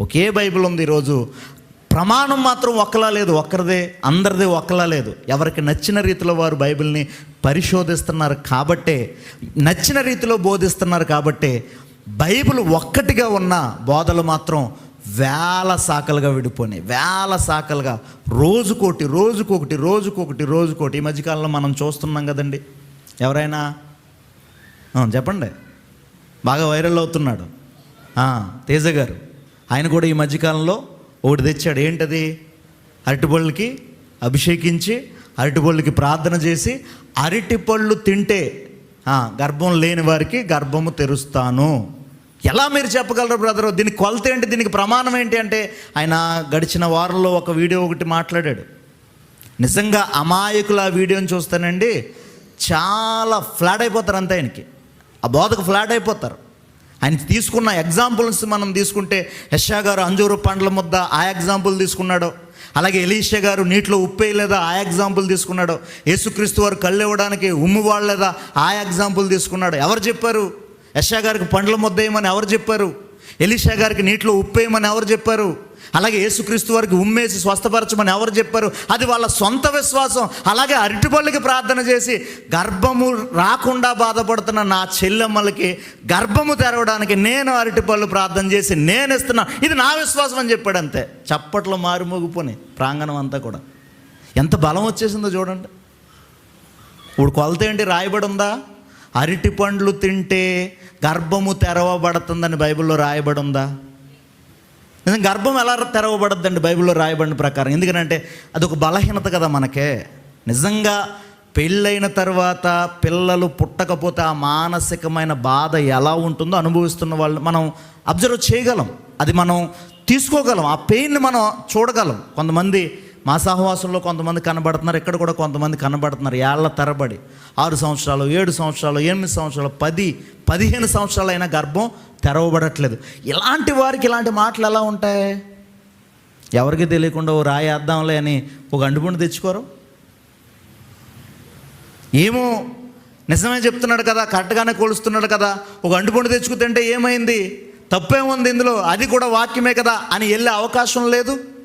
ఒకే Bible ఉంది ఈరోజు. ప్రమాణం మాత్రం ఒక్కలా లేదు ఒక్కరిదే అందరిదే ఒక్కలా లేదు. ఎవరికి నచ్చిన రీతిలో వారు బైబిల్ని పరిశోధిస్తున్నారు కాబట్టే నచ్చిన రీతిలో బోధిస్తున్నారు కాబట్టే బైబిల్ ఒక్కటిగా ఉన్న బోధలు మాత్రం వేల శాఖలుగా విడిపోయినాయి. వేల శాఖలుగా రోజుకోటి రోజుకొకటి రోజుకొకటి రోజుకోటి. ఈ మధ్యకాలంలో మనం చూస్తున్నాం కదండి. ఎవరైనా? చెప్పండి. బాగా వైరల్ అవుతున్నాడు. తేజ గారు. ఆయన కూడా ఈ మధ్యకాలంలో ఒకటి తెచ్చాడు. ఏంటది? అరటిపళ్ళకి అభిషేకించి అరటిపళ్ళకి ప్రార్థన చేసి అరటిపళ్ళు తింటే గర్భం లేని వారికి గర్భము తెరుస్తాను. ఎలా మీరు చెప్పగలరు బ్రదర్? దీనికి కొలత ఏంటి? దీనికి ప్రమాణం ఏంటి అంటే ఆయన గడిచిన వారంలో ఒక వీడియో ఒకటి మాట్లాడాడు. నిజంగా అమాయకులు ఆ వీడియోని చూస్తానండి చాలా ఫ్లాట్ అయిపోతారు అంత ఆయనకి. ఆ బోధకు ఫ్లాట్ అయిపోతారు. ఆయన తీసుకున్న ఎగ్జాంపుల్స్ మనం తీసుకుంటే యశా గారు అంజూరు పండ్ల ముద్ద ఆ ఎగ్జాంపుల్ తీసుకున్నాడు. అలాగే ఎలీషా గారు నీటిలో ఉప్పేయలేదా ఆ ఎగ్జాంపుల్ తీసుకున్నాడు. యేసుక్రీస్తు వారు కళ్ళు ఇవ్వడానికి ఉమ్ము వాడలేదా? ఆ ఎగ్జాంపుల్ తీసుకున్నాడు. ఎవరు చెప్పారు? యశా గారికి పండ్ల ముద్ద వేయమని ఎవరు చెప్పారు? ఎలీషా గారికి నీటిలో ఉప్పేయమని ఎవరు చెప్పారు? అలాగే యేసుక్రీస్తు వారికి ఉమ్మేసి స్వస్థపరచమని ఎవరు చెప్పారు? అది వాళ్ళ సొంత విశ్వాసం. అలాగే అరటిపళ్ళకి ప్రార్థన చేసి గర్భము రాకుండా బాధపడుతున్న నా చెల్లెమ్మలకి గర్భము తెరవడానికి నేను అరటిపళ్ళు ప్రార్థన చేసి నేను ఇస్తున్నా. ఇది నా విశ్వాసం అని చెప్పాడు అంతే. చప్పట్లో మారుమోగిపోయి ప్రాంగణం అంతా కూడా. ఎంత బలం వచ్చేసిందో చూడండి. ఇప్పుడు కొలత ఏంటి? రాయబడి ఉందా? అరటి పండ్లు తింటే గర్భము తెరవబడుతుందని బైబిల్లో రాయబడి ఉందా? గర్భం ఎలా తెరవబడద్దండి బైబిల్లో రాయబడిన ప్రకారం? ఎందుకంటే అదొక బలహీనత కదా మనకే. నిజంగా పెళ్ళైన తర్వాత పిల్లలు పుట్టకపోతే ఆ మానసికమైన బాధ ఎలా ఉంటుందో అనుభవిస్తున్న వాళ్ళు మనం అబ్జర్వ్ చేయగలం. అది మనం తీసుకోగలం. ఆ పెయిన్ని మనం చూడగలం. కొంతమంది మా సహవాసంలో కొంతమంది కనబడుతున్నారు ఇక్కడ కూడా కొంతమంది కనబడుతున్నారు. ఏళ్ళ తరబడి ఆరు సంవత్సరాలు ఏడు సంవత్సరాలు ఎనిమిది సంవత్సరాలు పది పదిహేను సంవత్సరాలైన గర్భం తెరవబడట్లేదు. ఇలాంటి వారికి ఇలాంటి మాటలు ఎలా ఉంటాయి? ఎవరికి తెలియకుండా ఓ రాయేద్దాంలే అని ఒక అండుపుండు తెచ్చుకోరు? ఏమో నిజమే చెప్తున్నాడు కదా కరెక్ట్గానే కొలుస్తున్నాడు కదా ఒక అంటుపండు తెచ్చుకుతుంటే ఏమైంది? తప్పేముంది ఇందులో? అది కూడా వాక్యమే కదా అని వెళ్ళే అవకాశం లేదు?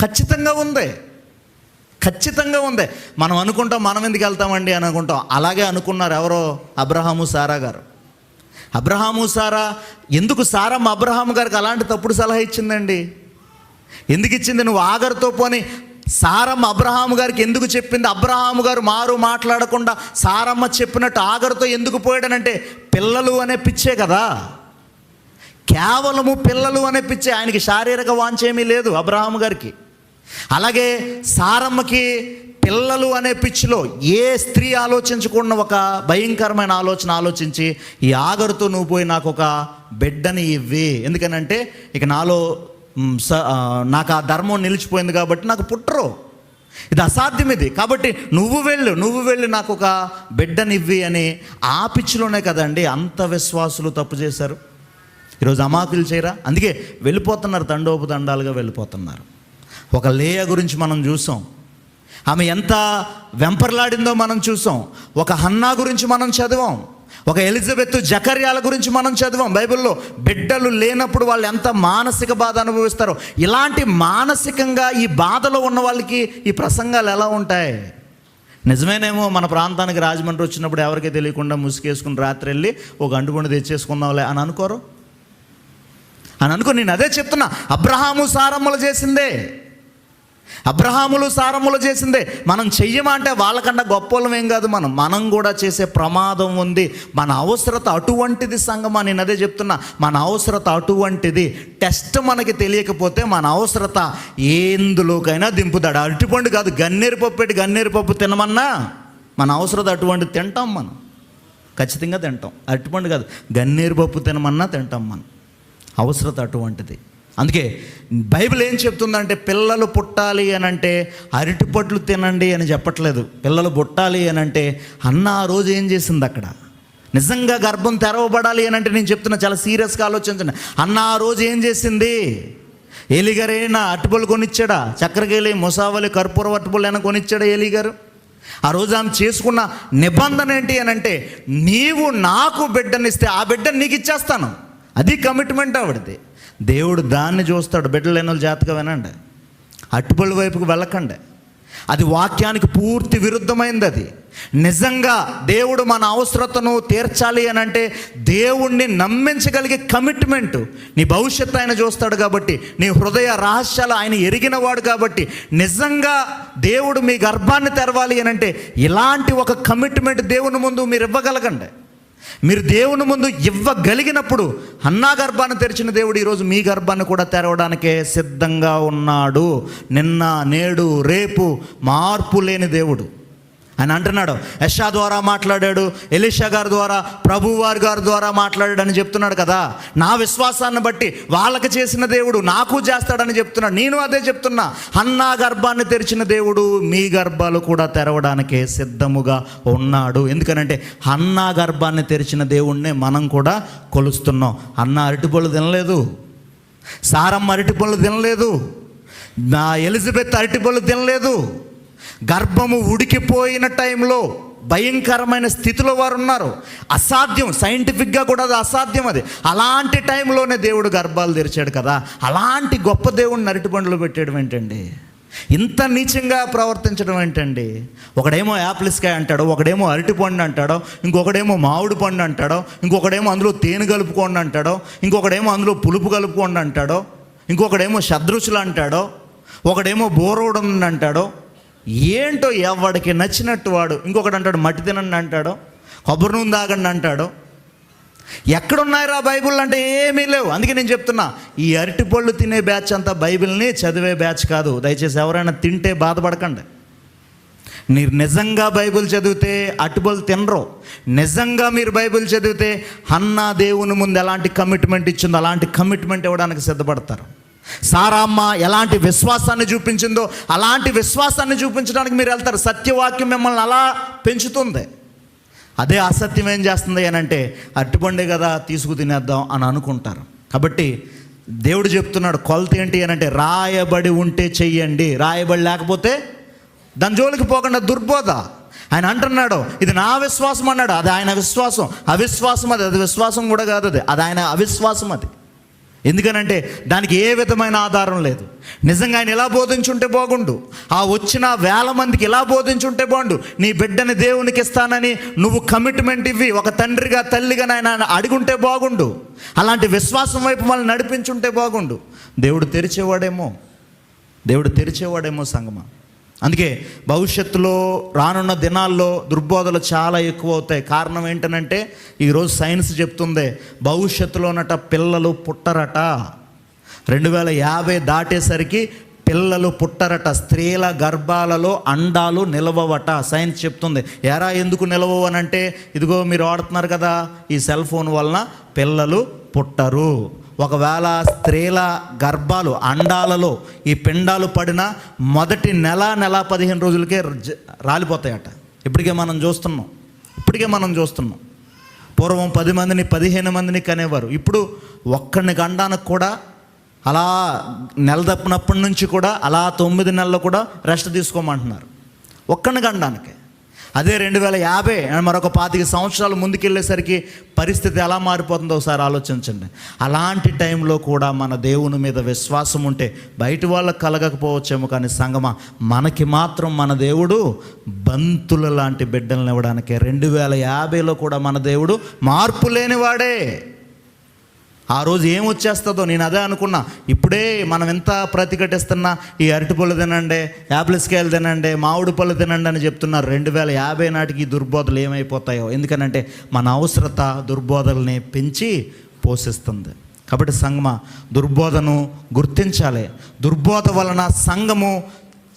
ఖచ్చితంగా ఉంది. ఖచ్చితంగా ఉంది. మనం అనుకుంటాం మనం ఎందుకు వెళ్తామండి అని అనుకుంటాం. అలాగే అనుకున్నారు ఎవరో? అబ్రహాము సారా గారు. అబ్రహాము సారా ఎందుకు సారమ్మ అబ్రహాము గారికి అలాంటి తప్పుడు సలహా ఇచ్చిందండి. ఎందుకు ఇచ్చింది? నువ్వు ఆగరితో పోని సారమ్మ అబ్రహాము గారికి ఎందుకు చెప్పింది? అబ్రహాము గారు మారు మాట్లాడకుండా సారమ్మ చెప్పినట్టు ఆగరితో ఎందుకు పోయాడనంటే పిల్లలు అనే పిచ్చే కదా. కేవలము పిల్లలు అనే పిచ్చే ఆయనకి శారీరక వాంఛ ఏమీ లేదు అబ్రహాము గారికి. అలాగే సారమ్మకి పిల్లలు అనే పిచ్చిలో ఏ స్త్రీ ఆలోచించకుండా ఒక భయంకరమైన ఆలోచన ఆలోచించి ఈ ఆగరుతో నువ్వు పోయి నాకు ఒక బిడ్డని ఇవ్వి. ఎందుకనంటే ఇక నాలో స- నాకు ఆ ధర్మం నిలిచిపోయింది కాబట్టి నాకు పుట్టరు. ఇది అసాధ్యం ఇది. కాబట్టి నువ్వు వెళ్ళు నువ్వు వెళ్ళి నాకు ఒక బిడ్డనివ్వి అని ఆ పిచ్చిలోనే కదండి అంత విశ్వాసులు తప్పు చేశారు. ఈరోజు అమాకులు చేయరా? అందుకే వెళ్ళిపోతున్నారు తండోపు దండాలుగా వెళ్ళిపోతున్నారు. ఒక లేయ గురించి మనం చూసాం. ఆమె ఎంత వెంపర్లాడిందో మనం చూసాం. ఒక హన్నా గురించి మనం చదివాం. ఒక ఎలిజబెత్ జకర్యాల గురించి మనం చదివాం. బైబిల్లో బిడ్డలు లేనప్పుడు వాళ్ళు ఎంత మానసిక బాధ అనుభవిస్తారో. ఇలాంటి మానసికంగా ఈ బాధలో ఉన్న వాళ్ళకి ఈ ప్రసంగాలు ఎలా ఉంటాయి? నిజమేనేమో మన ప్రాంతానికి రాజమండ్రి వచ్చినప్పుడు ఎవరికీ తెలియకుండా ముసుగేసుకుని రాత్రి వెళ్ళి ఒక అంటుగుండి తెచ్చేసుకుందాంలే అని అనుకోరు? అని అనుకో నేను అదే చెప్తున్నా. అబ్రహాము సారమ్మలు చేసిందే. అబ్రహాములు సారములు చేసిందే. మనం చెయ్యమంటే వాళ్ళకన్నా గొప్పలం ఏం కాదు మనం. మనం కూడా చేసే ప్రమాదం ఉంది. మన అవసరత అటువంటిది సంగమా నేను అదే చెప్తున్నా. మన అవసరత అటువంటిది. టెస్ట్ మనకి తెలియకపోతే మన అవసరత ఏందులోకైనా దింపుతాడు. అరటిపండు కాదు గన్నేరు పప్పు పెట్టి గన్నేరు పప్పు తినమన్నా మన అవసరత అటువంటిది తింటాం మనం. ఖచ్చితంగా తింటాం. అరటిపండు కాదు గన్నేరు పప్పు తినమన్నా తింటాం మనం. అవసరత అటువంటిది. అందుకే బైబిల్ ఏం చెప్తుందంటే పిల్లలు పుట్టాలి అని అంటే అరటిపట్లు తినండి అని చెప్పట్లేదు. పిల్లలు పుట్టాలి అని అంటే అన్న ఆ రోజు ఏం చేసింది అక్కడ? నిజంగా గర్భం తెరవబడాలి అని అంటే నేను చెప్తున్నా చాలా సీరియస్గా ఆలోచించండి. అన్న ఆ రోజు ఏం చేసింది? ఏలిగారే నా కొనిచ్చాడా? చక్రకేళి ముసావలి కర్పూర అటుపలు అయినా కొనిచ్చాడా ఏలిగారు ఆ రోజు ఆమె చేసుకున్న నిబంధన ఏంటి అని అంటే నీవు నాకు బిడ్డనిస్తే ఆ బిడ్డని నీకు ఇచ్చేస్తాను. అది కమిట్మెంట్ ఆవిడది. దేవుడు దాన్ని చూస్తాడు. బిడ్డలు లేని వాళ్ళు జాతగా వినండి. అట్టుపల్లి వైపుకు వెళ్ళకండి. అది వాక్యానికి పూర్తి విరుద్ధమైంది అది. నిజంగా దేవుడు మన అవసరతను తీర్చాలి అని అంటే దేవుణ్ణి నమ్మించగలిగే కమిట్మెంట్ నీ భవిష్యత్తు ఆయన చూస్తాడు కాబట్టి నీ హృదయ రహస్యాలు ఆయన ఎరిగినవాడు కాబట్టి నిజంగా దేవుడు మీ గర్భాన్ని తెరవాలి అని అంటే ఇలాంటి ఒక కమిట్మెంట్ దేవుని ముందు మీరు ఇవ్వగలగండి. మీరు దేవుని ముందు ఇవ్వగలిగినప్పుడు అన్నా గర్భాన్ని తెరిచిన దేవుడు ఈరోజు మీ గర్భాన్ని కూడా తెరవడానికే సిద్ధంగా ఉన్నాడు. నిన్న నేడు రేపు మార్పు లేని దేవుడు. ఆయన అంటున్నాడు. ఎషా ద్వారా మాట్లాడాడు ఎలిషా గారి ద్వారా ప్రభువారి గారి ద్వారా మాట్లాడాడు అని చెప్తున్నాడు కదా. నా విశ్వాసాన్ని బట్టి వాళ్ళకి చేసిన దేవుడు నాకు చేస్తాడని చెప్తున్నాడు. నేను అదే చెప్తున్నా. అన్నా గర్భాన్ని తెరిచిన దేవుడు మీ గర్భాలు కూడా తెరవడానికే సిద్ధముగా ఉన్నాడు. ఎందుకనంటే అన్నా గర్భాన్ని తెరిచిన దేవుణ్ణే మనం కూడా కొలుస్తున్నాం. అన్న అరటిపళ్ళు తినలేదు. సారమ్మ అరటిపళ్ళు తినలేదు. నా ఎలిజబెత్ అరటిపళ్ళు తినలేదు. గర్భము ఉడికిపోయిన టైంలో భయంకరమైన స్థితిలో వారు ఉన్నారు అసాధ్యం సైంటిఫిక్గా కూడా అది అసాధ్యం అది. అలాంటి టైంలోనే దేవుడు గర్భాలు తెరిచాడు కదా. అలాంటి గొప్ప దేవుడిని అరటిపండ్లు పెట్టడం ఏంటండి? ఇంత నీచంగా ప్రవర్తించడం ఏంటండి? ఒకడేమో యాపిల్స్కాయ అంటాడు ఒకడేమో అరటిపండు అంటాడో ఇంకొకడేమో మామిడి పండు అంటాడో ఇంకొకడేమో అందులో తేనె కలుపుకోండి అంటాడో ఇంకొకడేమో అందులో పులుపు కలుపుకోండి అంటాడో ఇంకొకడేమో షద్రుచులు అంటాడో ఒకడేమో బోరోడం అంటాడో ఏంటో ఎవడికి నచ్చినట్టు వాడు? ఇంకొకడు అంటాడు మట్టి తినండి అంటాడు కొబ్బరి నూనె తాగండి అంటాడు. ఎక్కడున్నాయిరా బైబుల్ అంటే ఏమీ లేవు. అందుకే నేను చెప్తున్నా ఈ అరటిపళ్ళు తినే బ్యాచ్ అంతా బైబిల్ని చదివే బ్యాచ్ కాదు. దయచేసి ఎవరైనా తింటే బాధపడకండి. మీరు నిజంగా బైబిల్ చదివితే అటుబలు తినరు. నిజంగా మీరు బైబిల్ చదివితే అన్న దేవుని ముందు ఎలాంటి కమిట్మెంట్ ఇచ్చిందో అలాంటి కమిట్మెంట్ ఇవ్వడానికి సిద్ధపడతారు. సారామ్మ ఎలాంటి విశ్వాసాన్ని చూపించిందో అలాంటి విశ్వాసాన్ని చూపించడానికి మీరు వెళ్తారు. సత్యవాక్యం మిమ్మల్ని అలా పెంచుతుంది. అదే అసత్యం ఏం చేస్తుంది అని అంటే అట్టుబండే కదా తీసుకు తినేద్దాం అని అనుకుంటారు. కాబట్టి దేవుడు చెప్తున్నాడు కొలత ఏంటి అని అంటే రాయబడి ఉంటే చెయ్యండి. రాయబడి లేకపోతే దాని జోలికి పోకుండా దుర్బోధ. ఆయన అంటున్నాడు ఇది నా విశ్వాసం అన్నాడు. అది ఆయన విశ్వాసం. అవిశ్వాసం అది అది విశ్వాసం కూడా కాదు అది. అది ఆయన అవిశ్వాసం అది. ఎందుకనంటే దానికి ఏ విధమైన ఆధారం లేదు. నిజంగా ఆయన ఎలా బోధించుంటే బాగుండు. ఆ వచ్చిన వేల మందికి ఎలా బోధించుంటే బాగుండు. నీ బిడ్డని దేవునికి ఇస్తానని నువ్వు కమిట్మెంట్ ఇవ్వి ఒక తండ్రిగా తల్లిగా నాయన అడుగుంటే బాగుండు. అలాంటి విశ్వాసం వైపు మనల్ని నడిపించుంటే బాగుండు. దేవుడు తెరిచేవాడేమో. దేవుడు తెరిచేవాడేమో సంగమా. అందుకే భవిష్యత్తులో రానున్న దినాల్లో దుర్బోధలు చాలా ఎక్కువ అవుతాయి కారణం ఏంటనంటే ఈరోజు సైన్స్ చెప్తుంది భవిష్యత్తులోనట పిల్లలు పుట్టరట. రెండు వేల యాభై దాటేసరికి పిల్లలు పుట్టరట స్త్రీల గర్భాలలో అండాలు నిలవవట. సైన్స్ చెప్తుంది. ఎరా ఎందుకు నిలవవు అని అంటే ఇదిగో మీరు ఆడుతున్నారు కదా ఈ సెల్ ఫోన్ వలన పిల్లలు పుట్టరు. ఒకవేళ స్త్రీల గర్భాలు అండాలలో ఈ పిండాలు పడిన మొదటి నెల నెల పదిహేను రోజులకే జ- రాలిపోతాయట. ఇప్పటికే మనం చూస్తున్నాం. ఇప్పటికే మనం చూస్తున్నాం. పూర్వం పది మందిని పదిహేను మందిని కనేవారు. ఇప్పుడు ఒక్కడిని గండానికి కూడా అలా నెల తప్పినప్పటి నుంచి కూడా అలా తొమ్మిది నెలలు కూడా రెస్ట్ తీసుకోమంటున్నారు. ఒక్కడిని గండానికి. అదే రెండు వేల యాభై మరొక పాతిక సంవత్సరాలు ముందుకెళ్ళేసరికి పరిస్థితి ఎలా మారిపోతుందో ఒకసారి ఆలోచించండి. అలాంటి టైంలో కూడా మన దేవుని మీద విశ్వాసం ఉంటే బయట వాళ్ళకి కలగకపోవచ్చేమో కానీ సంగమ మనకి మాత్రం మన దేవుడు బంతుల లాంటి బిడ్డలను ఇవ్వడానికి. రెండు వేల యాభైలో కూడా మన దేవుడు మార్పు లేనివాడే. ఆ రోజు ఏం వచ్చేస్తుందో నేను అదే అనుకున్నా. ఇప్పుడే మనం ఎంత ప్రతిఘటిస్తున్నా ఈ అరటి పళ్ళు తినండి యాపిల్స్కాయలు తినండి మామిడి పళ్ళు తినండి అని చెప్తున్నారు రెండు వేల యాభై నాటికి ఈ దుర్బోధలు ఏమైపోతాయో. ఎందుకనంటే మన అవసరత దుర్బోధల్ని పెంచి పోషిస్తుంది. కాబట్టి సంగమ దుర్బోధను గుర్తించాలి. దుర్బోధ వలన సంఘము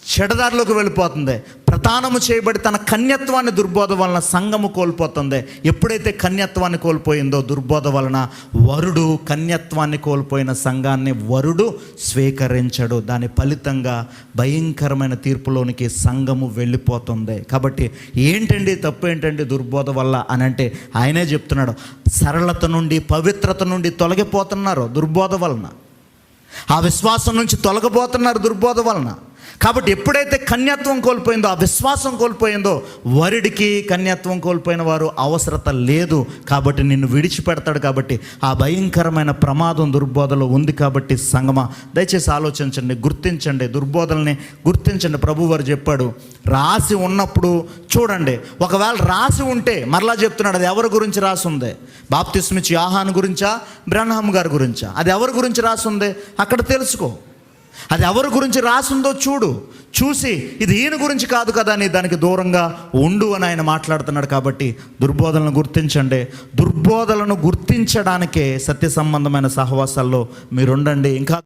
చెడదారిలోకి వెళ్ళిపోతుంది. ప్రదానము చేయబడి తన కన్యత్వాన్ని దుర్బోధ వలన సంఘము కోల్పోతుంది. ఎప్పుడైతే కన్యత్వాన్ని కోల్పోయిందో దుర్బోధ వలన వరుడు కన్యత్వాన్ని కోల్పోయిన సంఘాన్ని వరుడు స్వీకరించడు. దాని ఫలితంగా భయంకరమైన తీర్పులోనికి సంఘము వెళ్ళిపోతుంది. కాబట్టి ఏంటండి తప్పు ఏంటండి దుర్బోధ వల్ల అని అంటే ఆయనే చెప్తున్నాడు. సరళత నుండి పవిత్రత నుండి తొలగిపోతున్నారు దుర్బోధ వలన. ఆ విశ్వాసం నుంచి తొలగిపోతున్నారు దుర్బోధ వలన. కాబట్టి ఎప్పుడైతే కన్యత్వం కోల్పోయిందో ఆ విశ్వాసం కోల్పోయిందో వరుడికి కన్యత్వం కోల్పోయిన వారు అవసరత లేదు కాబట్టి నిన్ను విడిచిపెడతాడు కాబట్టి ఆ భయంకరమైన ప్రమాదం దుర్బోధలో ఉంది కాబట్టి సంగమ దయచేసి ఆలోచించండి గుర్తించండి దుర్బోధల్ని గుర్తించండి. ప్రభు వారు చెప్పాడు రాసి ఉన్నప్పుడు చూడండి ఒకవేళ రాసి ఉంటే మరలా చెప్తున్నాడు అది ఎవరి గురించి రాసి ఉంది బాప్తిస్మిచ్చి ఆహాన్ గురించా బ్రహ్మ గారి గురించా? అది ఎవరి గురించి రాసి ఉంది అక్కడ తెలుసుకో. అది ఎవరి గురించి రాసిందో చూడు. చూసి ఇది ఈయన గురించి కాదు కదా అని దానికి దూరంగా ఉండు అని ఆయన మాట్లాడుతున్నాడు కాబట్టి దుర్బోధనను గుర్తించండి. దుర్బోధలను గుర్తించడానికే సత్య సంబంధమైన సహవాసాల్లో మీరుండండి. ఇంకా